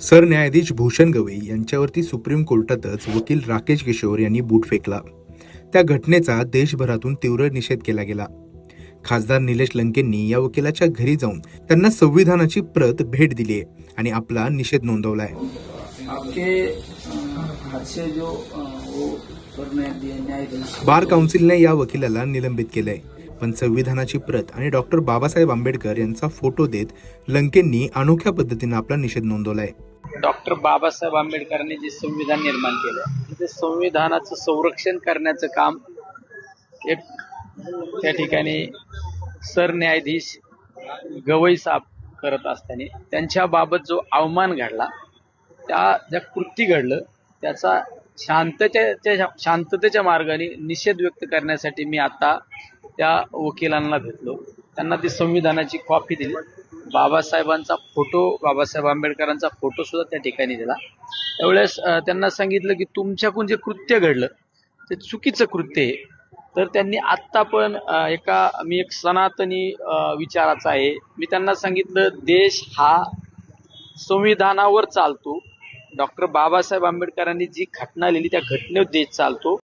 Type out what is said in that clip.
सरन्यायाधीश भूषण गवई यांच्यावरती सुप्रीम कोर्टातच वकील राकेश किशोर यांनी बूट फेकला. त्या घटनेचा देशभरातून तीव्र निषेध केला गेला. खासदार निलेश लंकेंनी या वकिलाच्या घरी जाऊन त्यांना संविधानाची प्रत भेट दिली आहे आणि आपला निषेध दिए न्यायाधीश बार काउन्सिलने या वकिलाला निलंबित केलंय. पण संविधानाची प्रत आणि डॉक्टर बाबासाहेब आंबेडकर यांचा फोटो देत लंकेंनी अनोख्या पद्धतीनं आपला निषेध नोंदवलाय. डॉक्टर बाबासाहेब आंबेडकरांनी जे संविधान निर्माण केलं ते संविधानाचं संरक्षण करण्याचं काम एक त्या ठिकाणी सरन्यायाधीश गवई साहेब करत असताना त्यांच्याबाबत जो अवमान घडला त्या ज्या कृती घडलं त्याचा शांततेच्या शांततेच्या मार्गाने निषेध व्यक्त करण्यासाठी मी आता त्या वकिलांना भेटलो. त्यांना ती संविधानाची कॉपी दिली. बाबासाहेबांचा फोटो बाबासाहेब आंबेडकरांचा फोटो सुद्धा त्या ठिकाणी दिला. त्यावेळेस त्यांना सांगितलं की तुमच्याकडून जे कृत्य घडलं ते चुकीचं कृत्य आहे. तर त्यांनी आत्ता पण एका मी एक सनातनी विचाराचा आहे. मी त्यांना सांगितलं देश हा संविधानावर चालतो. डॉक्टर बाबासाहेब आंबेडकरांनी जी घटना लिहिली त्या घटनेवर देश चालतो.